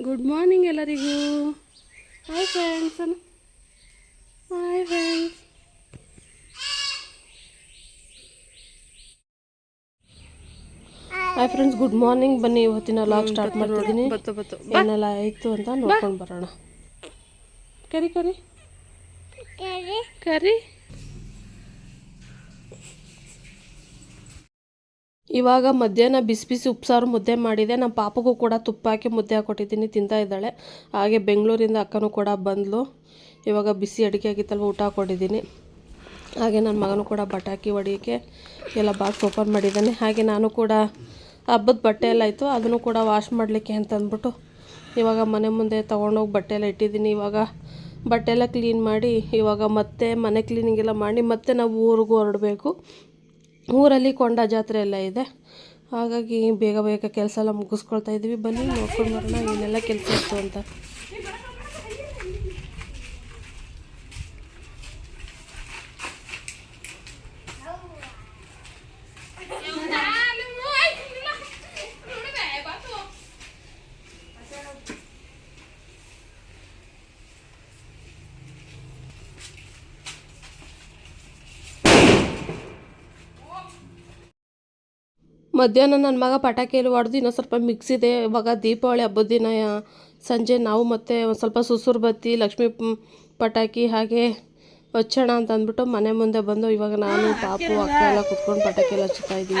Good morning ಎಲ್ಲರಿಗೂ. Hi friends hi friends hi friends good morning ಬನ್ನಿ ಇವತ್ತಿನ log start ಮಾಡ್ತಿದ್ದೀನಿ. ಬತ್ತು ಬತ್ತು. ಏನೆಲ್ಲ ಆಯಿತು ಅಂತ ನೋಡ್ಕೊಂಡು ಬರೋಣ. ಕರಿ. ಕರಿ. ಕರಿ. ಇವಾಗ ಮಧ್ಯಾಹ್ನ ಬಿಸಿ ಬಿಸಿ ಉಪ್ಸಾರು ಮುದ್ದೆ ಮಾಡಿದೆ. ನಮ್ಮ ಪಾಪಗೂ ಕೂಡ ತುಪ್ಪ ಹಾಕಿ ಮುದ್ದೆ ಹಾಕೊಟ್ಟಿದ್ದೀನಿ, ತಿಂತಾ ಇದ್ದಾಳೆ. ಹಾಗೆ ಬೆಂಗಳೂರಿಂದ ಅಕ್ಕನೂ ಕೂಡ ಬಂದಳು ಇವಾಗ ಬಿಸಿ ಅಡುಗೆ ಆಗಿತ್ತಲ್ವ, ಊಟ ಕೊಟ್ಟಿದ್ದೀನಿ ಹಾಗೆ ನನ್ನ ಮಗನೂ ಕೂಡ ಬಟಾಕಿ ಹೊಡಿಯೋಕ್ಕೆ ಎಲ್ಲ ಬಾಕ್ಸ್ ಓಪನ್ ಮಾಡಿದ್ದಾನೆ. ಹಾಗೆ ನಾನು ಕೂಡ ಹಬ್ಬದ ಬಟ್ಟೆ ಎಲ್ಲ ಇತ್ತು ಅದನ್ನು ಕೂಡ ವಾಶ್ ಮಾಡಲಿಕ್ಕೆ ಅಂತ ಅಂದ್ಬಿಟ್ಟು ಇವಾಗ ಮನೆ ಮುಂದೆ ತೊಗೊಂಡೋಗಿ ಬಟ್ಟೆ ಎಲ್ಲ ಇಟ್ಟಿದ್ದೀನಿ. ಇವಾಗ ಬಟ್ಟೆ ಎಲ್ಲ ಕ್ಲೀನ್ ಮಾಡಿ, ಇವಾಗ ಮತ್ತೆ ಮನೆ ಕ್ಲೀನಿಂಗ್ ಎಲ್ಲ ಮಾಡಿ, ಮತ್ತೆ ನಾವು ಊರಿಗೂ ಹೊರಡಬೇಕು. ಊರಲ್ಲಿ ಕೊಂಡ ಜಾತ್ರೆ ಎಲ್ಲ ಇದೆ. ಹಾಗಾಗಿ ಬೇಗ ಬೇಗ ಕೆಲಸ ಎಲ್ಲ ಮುಗಿಸ್ಕೊಳ್ತಾ ಇದ್ದೀವಿ. ಬನ್ನಿ, ನೋಡ್ಕೊಂಡು ಬರೋಣ, ಏನೆಲ್ಲ ಕೆಲಸ ಇತ್ತು ಅಂತ. ಮಧ್ಯಾಹ್ನ ನನ್ನ ಮಗ ಪಟಾಕಿಯಲ್ಲಿ ಹೊಡೆದು ಇನ್ನೊಂದು ಸ್ವಲ್ಪ ಮಿಕ್ಸ್ ಇದೆ. ಇವಾಗ ದೀಪಾವಳಿ ಹಬ್ಬದ ದಿನ ಸಂಜೆ ನಾವು ಮತ್ತೆ ಒಂದು ಸ್ವಲ್ಪ ಸುಸುರು ಬತ್ತಿ ಲಕ್ಷ್ಮೀ ಪಟಾಕಿ ಹಾಗೆ ಹಚ್ಚೋಣ ಅಂತ ಅಂದ್ಬಿಟ್ಟು ಮನೆ ಮುಂದೆ ಬಂದು ಇವಾಗ ನಾನು ಪಾಪು ಅಕ್ಕ ಎಲ್ಲ ಕುತ್ಕೊಂಡು ಪಟಾಕಿ ಎಲ್ಲ ಹಚ್ಚುತ್ತಾ ಇದ್ದೀವಿ.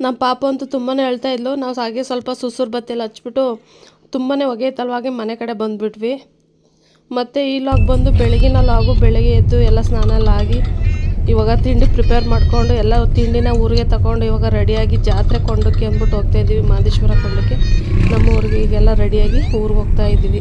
ನಮ್ಮ ಪಾಪ ಅಂತೂ ತುಂಬಾ ಹೇಳ್ತಾ ಇದ್ಲು. ನಾವು ಹಾಗೆ ಸ್ವಲ್ಪ ಸುಸುರು ಬತ್ತಿಯಲ್ಲಿ ಹಚ್ಬಿಟ್ಟು ತುಂಬಾ ಹೊಗೆ ಮನೆ ಕಡೆ ಬಂದುಬಿಟ್ವಿ. ಮತ್ತು ಈ ಲಾಗ್ ಬಂದು ಬೆಳಗಿನ ಲಾಗು ಬೆಳಗ್ಗೆ ಎದ್ದು ಎಲ್ಲ ಸ್ನಾನ ಎಲ್ಲ ಆಗಿ ಇವಾಗ ತಿಂಡಿ ಪ್ರಿಪೇರ್ ಮಾಡಿಕೊಂಡು ಎಲ್ಲ ತಿಂಡಿನ ಊರಿಗೆ ತಗೊಂಡು ಇವಾಗ ರೆಡಿಯಾಗಿ ಜಾತ್ರೆ ಕೊಂಡಕ್ಕೆ ಅಂದ್ಬಿಟ್ಟು ಹೋಗ್ತಾಯಿದ್ದೀವಿ ಮಾದೇಶ್ವರ ಕೊಂಡಕ್ಕೆ. ನಮ್ಮ ಊರಿಗೆ ಈಗೆಲ್ಲ ರೆಡಿಯಾಗಿ ಊರಿಗೆ ಹೋಗ್ತಾ ಇದ್ದೀವಿ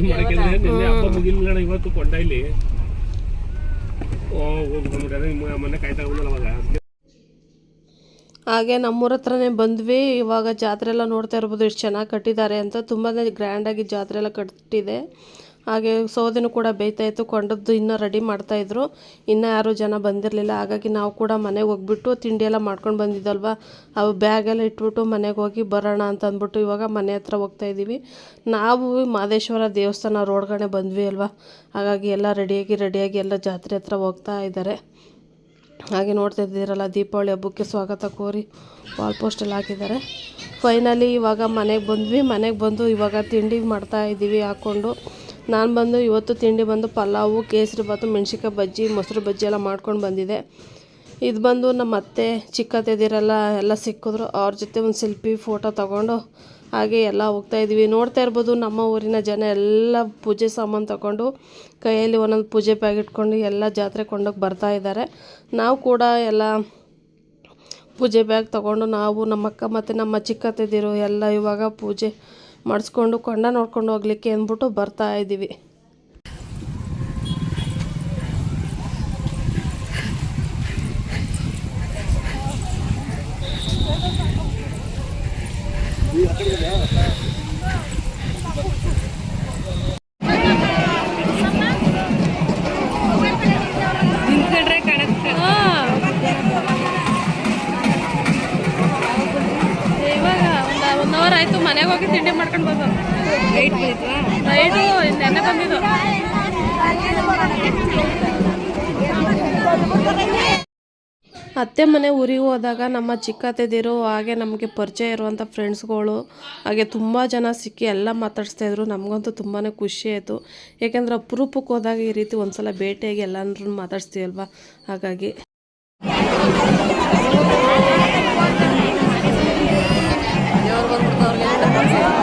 ನಿನ್ನೆ ಹಬ್ಬ ಮುಗಿಲಿಲ್ಲ ಇವತ್ತು ಕಾಯ್ತಾ ಅವಾಗ. ಹಾಗೆ ನಮ್ಮೂರ ಹತ್ರನೇ ಬಂದ್ವಿ. ಇವಾಗ ಜಾತ್ರೆ ಎಲ್ಲ ನೋಡ್ತಾ ಇರ್ಬೋದು ಎಷ್ಟು ಚೆನ್ನಾಗಿ ಕಟ್ಟಿದ್ದಾರೆ ಅಂತ. ತುಂಬಾ ಗ್ರ್ಯಾಂಡಾಗಿ ಜಾತ್ರೆ ಎಲ್ಲ ಕಟ್ಟಿದೆ. ಹಾಗೆ ಸೌದೆನೂ ಕೂಡ ಬೇಯ್ತಾ ಇತ್ತು, ಕೊಂಡದ್ದು ಇನ್ನೂ ರೆಡಿ ಮಾಡ್ತಾಯಿದ್ರು ಇನ್ನೂ ಯಾರೂ ಜನ ಬಂದಿರಲಿಲ್ಲ. ಹಾಗಾಗಿ ನಾವು ಕೂಡ ಮನೆಗೆ ಹೋಗ್ಬಿಟ್ಟು ತಿಂಡಿ ಎಲ್ಲ ಮಾಡ್ಕೊಂಡು ಬಂದಿದ್ದಲ್ವ? ಅವು ಬ್ಯಾಗೆಲ್ಲ ಇಟ್ಬಿಟ್ಟು ಮನೆಗೆ ಹೋಗಿ ಬರೋಣ ಅಂತ ಅಂದ್ಬಿಟ್ಟು ಇವಾಗ ಮನೆ ಹತ್ರ ಹೋಗ್ತಾ ಇದ್ದೀವಿ. ನಾವು ಮಾದೇಶ್ವರ ದೇವಸ್ಥಾನ ರೋಡ್ಗಡೆ ಬಂದ್ವಿ ಅಲ್ವಾ? ಹಾಗಾಗಿ ಎಲ್ಲ ರೆಡಿಯಾಗಿ ರೆಡಿಯಾಗಿ ಎಲ್ಲ ಜಾತ್ರೆ ಹತ್ರ ಹೋಗ್ತಾ ಇದ್ದಾರೆ. ಹಾಗೆ ನೋಡ್ತಾ ಇದ್ದೀರಲ್ಲ, ದೀಪಾವಳಿ ಹಬ್ಬಕ್ಕೆ ಸ್ವಾಗತ ಕೋರಿ ವಾಲ್ ಪೋಸ್ಟಲ್ಲಿ ಹಾಕಿದ್ದಾರೆ. ಫೈನಲಿ ಇವಾಗ ಮನೆಗೆ ಬಂದ್ವಿ. ಮನೆಗೆ ಬಂದು ಇವಾಗ ತಿಂಡಿ ಮಾಡ್ತಾ ಇದ್ದೀವಿ ಹಾಕ್ಕೊಂಡು. ನಾನು ಬಂದು ಇವತ್ತು ತಿಂಡಿ ಬಂದು ಪಲಾವು, ಕೇಸರಿ ಬಾತು, ಮೆಣ್ಸಿನ್ಕಾಯಿ ಬಜ್ಜಿ, ಮೊಸರು ಬಜ್ಜಿ ಎಲ್ಲ ಮಾಡ್ಕೊಂಡು ಬಂದಿದೆ. ಇದು ಬಂದು ನಮ್ಮ ಅತ್ತೆ ಚಿಕ್ಕತ್ತೆದಿರೆಲ್ಲ ಎಲ್ಲ ಸಿಕ್ಕಿದ್ರು. ಅವ್ರ ಜೊತೆ ಒಂದು ಸೆಲ್ಫಿ, ಫೋಟೋ ತಗೊಂಡು ಹಾಗೆ ಎಲ್ಲ ಹೋಗ್ತಾ ಇದ್ವಿ. ನೋಡ್ತಾ ಇರ್ಬೋದು ನಮ್ಮ ಊರಿನ ಜನ ಎಲ್ಲ ಪೂಜೆ ಸಾಮಾನು ತಗೊಂಡು ಕೈಯಲ್ಲಿ ಒಂದೊಂದು ಪೂಜೆ ಬ್ಯಾಗ್ ಇಟ್ಕೊಂಡು ಎಲ್ಲ ಜಾತ್ರೆ ಕೊಂಡೋಗಿ ಬರ್ತಾ ಇದ್ದಾರೆ ನಾವು ಕೂಡ ಎಲ್ಲ ಪೂಜೆ ಬ್ಯಾಗ್ ತಗೊಂಡು ನಾವು ನಮ್ಮ ಅಕ್ಕ ಮತ್ತು ನಮ್ಮ ಚಿಕ್ಕತ್ತೆದಿರು ಎಲ್ಲ ಇವಾಗ ಪೂಜೆ ಮಾಡಿಸ್ಕೊಂಡು ಕೊಂಡ ನೋಡ್ಕೊಂಡು ಹೋಗ್ಲಿಕ್ಕೆ ಅಂದ್ಬಿಟ್ಟು ಬರ್ತಾ ಇದ್ದೀವಿ. ಮನೆಗೆ ಹೋಗಿ ತಿಂಡಿ ಮಾಡ್ಕೊಂಡು ಬಂದು. ನೈಟು ನೆನ್ನೆ ಬಂದಿದ್ದು ಅತ್ತೆ ಮನೆ ಊರಿಗೆ ಹೋದಾಗ ನಮ್ಮ ಚಿಕ್ಕತ್ತೆದಿರು ಹಾಗೆ ನಮಗೆ ಪರಿಚಯ ಇರುವಂಥ ಫ್ರೆಂಡ್ಸ್ಗಳು ಹಾಗೆ ತುಂಬ ಜನ ಸಿಕ್ಕಿ ಎಲ್ಲ ಮಾತಾಡಿಸ್ತಾಯಿದ್ರು ನಮಗಂತೂ ತುಂಬಾ ಖುಷಿ ಆಯಿತು. ಏಕೆಂದರೆ ಅಪರೂಪಕ್ಕೆ ಹೋದಾಗ ಈ ರೀತಿ ಒಂದ್ಸಲ ಭೇಟಿಯಾಗಿ ಎಲ್ಲರೂ ಮಾತಾಡ್ಸ್ತೀವಲ್ವ ಹಾಗಾಗಿ. 안녕하세요.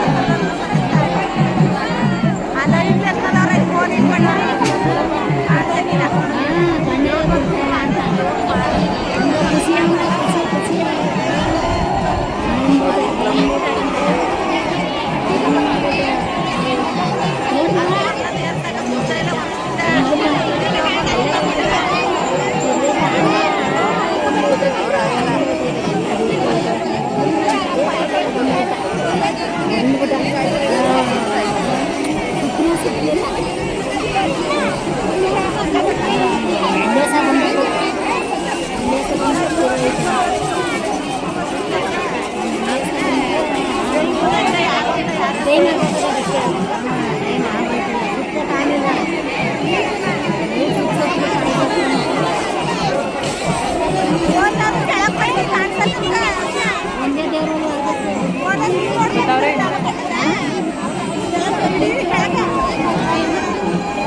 ಬಿಡ್ತಾವ್ರೆ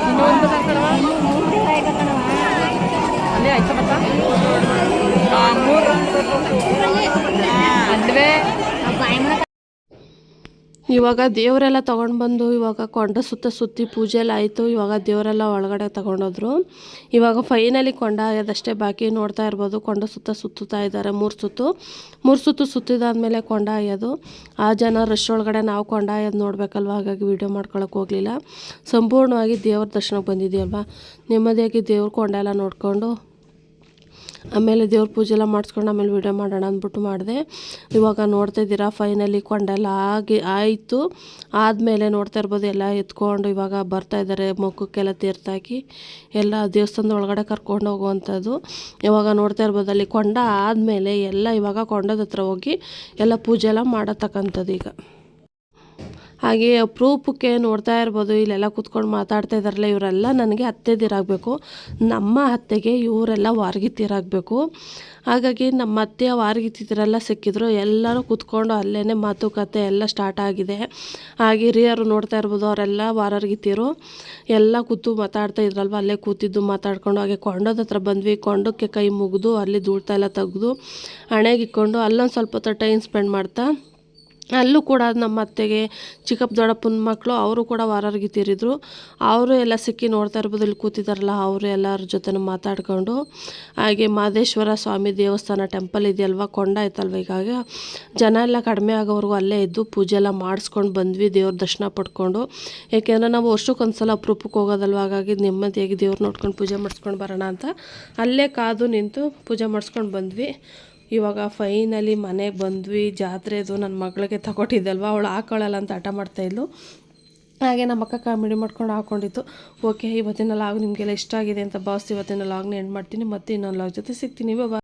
ಇನ್ನೊಂದು ಅಲ್ಲೇ ಆಯ್ತಾ ಬತ್ತ ಮೂರು. ಇವಾಗ ದೇವರೆಲ್ಲ ತೊಗೊಂಡು ಬಂದು ಇವಾಗ ಕೊಂಡ ಸುತ್ತ ಸುತ್ತಿ ಪೂಜೆ ಎಲ್ಲ ಆಯಿತು. ಇವಾಗ ದೇವರೆಲ್ಲ ಒಳಗಡೆ ತೊಗೊಂಡೋದ್ರು. ಇವಾಗ ಫೈನಲಿ ಕೊಂಡ ಆಗ್ಯದಷ್ಟೇ ಬಾಕಿ. ನೋಡ್ತಾ ಇರ್ಬೋದು, ಕೊಂಡ ಸುತ್ತ ಸುತ್ತುತ್ತಾ ಇದ್ದಾರೆ ಮೂರು ಸುತ್ತು. ಮೂರು ಸುತ್ತು ಸುತ್ತಿದಾದ್ಮೇಲೆ ಕೊಂಡ ಆಯೋದು. ಆ ಜನ ರಶ್ ಒಳಗಡೆ ನಾವು ಕೊಂಡ ಆಯೋದು ನೋಡಬೇಕಲ್ವ? ಹಾಗಾಗಿ ವೀಡಿಯೋ ಮಾಡ್ಕೊಳಕ್ಕೆ ಹೋಗಲಿಲ್ಲ. ಸಂಪೂರ್ಣವಾಗಿ ದೇವ್ರ ದರ್ಶನಕ್ಕೆ ಬಂದಿದ್ದೀವಲ್ವ? ನೆಮ್ಮದಿಯಾಗಿ ದೇವ್ರ ಕೊಂಡ ಎಲ್ಲ ನೋಡಿಕೊಂಡು ಆಮೇಲೆ ದೇವ್ರ ಪೂಜೆ ಎಲ್ಲ ಮಾಡಿಸ್ಕೊಂಡು ಆಮೇಲೆ ವೀಡಿಯೋ ಮಾಡೋಣ ಅಂದ್ಬಿಟ್ಟು ಮಾಡಿದೆ. ಇವಾಗ ನೋಡ್ತಾ ಇದ್ದೀರಾ ಫೈನಲಿ ಕೊಂಡೆಲ್ಲ ಆಗಿ ಆಯಿತು. ಆದಮೇಲೆ ನೋಡ್ತಾ ಇರ್ಬೋದು ಎಲ್ಲ ಎತ್ಕೊಂಡು ಇವಾಗ ಬರ್ತಾ ಇದ್ದಾರೆ, ಮುಖಕ್ಕೆಲ್ಲ ತೀರ್ತಾಕಿ ಎಲ್ಲ ದೇವಸ್ಥಾನದ ಒಳಗಡೆ ಕರ್ಕೊಂಡು ಹೋಗುವಂಥದ್ದು. ಇವಾಗ ನೋಡ್ತಾ ಇರ್ಬೋದು ಅಲ್ಲಿ ಕೊಂಡ ಆದಮೇಲೆ ಎಲ್ಲ ಇವಾಗ ಕೊಂಡದ ಹತ್ರ ಹೋಗಿ ಎಲ್ಲ ಪೂಜೆ ಎಲ್ಲ ಮಾಡತಕ್ಕಂಥದ್ದು ಈಗ. ಹಾಗೆ ಅಪರೂಪಕ್ಕೆ ನೋಡ್ತಾ ಇರ್ಬೋದು, ಇಲ್ಲೆಲ್ಲ ಕೂತ್ಕೊಂಡು ಮಾತಾಡ್ತಾ ಇದ್ದಾರಲ್ಲ ಇವರೆಲ್ಲ ನನಗೆ ಅತ್ತೆದಿರಾಗಬೇಕು ನಮ್ಮ ಅತ್ತೆಗೆ ಇವರೆಲ್ಲ ವಾರ್ಗಿತ್ತಿರಾಗಬೇಕು ಹಾಗಾಗಿ ನಮ್ಮ ಅತ್ತೆ ವಾರ್ಗಿತ್ತಿದ್ರೆಲ್ಲ ಸಿಕ್ಕಿದ್ರು, ಎಲ್ಲರೂ ಕೂತ್ಕೊಂಡು ಅಲ್ಲೇ ಮಾತುಕತೆ ಎಲ್ಲ ಸ್ಟಾರ್ಟ್ ಆಗಿದೆ. ಹಾಗೆ ಹಿರಿಯರು ನೋಡ್ತಾ ಇರ್ಬೋದು, ಅವರೆಲ್ಲ ವಾರರ್ಗಿತ್ತಿರು ಎಲ್ಲ ಕೂತು ಮಾತಾಡ್ತಾ ಇದ್ರಲ್ವ, ಅಲ್ಲೇ ಕೂತಿದ್ದು, ಮಾತಾಡ್ಕೊಂಡು ಹಾಗೆ ಕೊಂಡದ ಹತ್ರ ಬಂದ್ವಿ. ಕೊಂಡಕ್ಕೆ ಕೈ ಮುಗಿದು, ಅಲ್ಲಿ ಧೂಳ್ತಾ ಎಲ್ಲ ತೆಗೆದು, ಹಣೆಗೆ ಇಕ್ಕೊಂಡು ಅಲ್ಲೊಂದು ಸ್ವಲ್ಪ ಹೊತ್ತು ಟೈಮ್ ಸ್ಪೆಂಡ್ ಮಾಡ್ತಾ ಅಲ್ಲೂ ಕೂಡ ನಮ್ಮ ಅತ್ತೆಗೆ ಚಿಕ್ಕಪ್ಪ, ದೊಡ್ಡಪ್ಪನ ಮಕ್ಕಳು ಅವರು ಕೂಡ ವಾರರ್ಗಿತ್ತಿರಿದ್ರು ಅವರು ಎಲ್ಲ ಸಿಕ್ಕಿ ನೋಡ್ತಾ ಇರ್ಬೋದು ಇಲ್ಲಿ ಕೂತಿದ್ದಾರಲ್ಲ ಅವರು ಎಲ್ಲರ ಜೊತೆ ಮಾತಾಡ್ಕೊಂಡು. ಹಾಗೆ ಮಾದೇಶ್ವರ ಸ್ವಾಮಿ ದೇವಸ್ಥಾನ ಟೆಂಪಲ್ ಇದೆಯಲ್ವ? ಕೊಂಡ ಆಯ್ತಲ್ವ ಈಗಾಗ ಜನ ಎಲ್ಲ ಕಡಿಮೆ ಆಗೋವರೆಗೂ ಅಲ್ಲೇ ಇದ್ದು ಪೂಜೆ ಎಲ್ಲ ಮಾಡಿಸ್ಕೊಂಡು ಬಂದ್ವಿ, ದೇವ್ರ ದರ್ಶನ ಪಡ್ಕೊಂಡು. ಏಕೆಂದರೆ ನಾವು ವರ್ಷಕ್ಕೊಂದ್ಸಲ ಅಪ್ರೂಪಕ್ಕೆ ಹೋಗೋದಲ್ವ? ಹಾಗಾಗಿ ನೆಮ್ಮದಿಯಾಗಿ ದೇವ್ರು ನೋಡ್ಕೊಂಡು ಪೂಜೆ ಮಾಡಿಸ್ಕೊಂಡು ಬರೋಣ ಅಂತ. ಅಲ್ಲೇ ಕಾದು ನಿಂತು ಪೂಜೆ ಮಾಡಿಸ್ಕೊಂಡು ಬಂದ್ವಿ. ಇವಾಗ ಫೈನಲಿ ಮನೆಗೆ ಬಂದ್ವಿ, ಜಾತ್ರೆದು ನನ್ನ ಮಗಳಿಗೆ ತಗೊಟ್ಟಿದ್ದಲ್ವ, ಅವಳು ಹಾಕೊಳ್ಳಲ್ಲ ಅಂತ ಹಠ ಮಾಡ್ತಾಯಿದ್ಲು ಹಾಗೆ ನಮ್ಮ ಅಕ್ಕ ಕಾಮಿಡಿ ಮಾಡ್ಕೊಂಡು ಹಾಕೊಂಡಿತ್ತು. ಓಕೆ ಇವತ್ತಿನ ಲಾಗ್ ನಿಮಗೆಲ್ಲ ಇಷ್ಟ ಆಗಿದೆ ಅಂತ ಭಾವಿಸ್ತೀವಿ. ಇವತ್ತಿನ ಲಾಗ್ನ ಎಂಡ್ ಮಾಡ್ತೀನಿ. ಮತ್ತೆ ಇನ್ನೊಂದು ಲಾಗ್ ಜೊತೆ ಸಿಗ್ತೀನಿ. ಬಾಯ್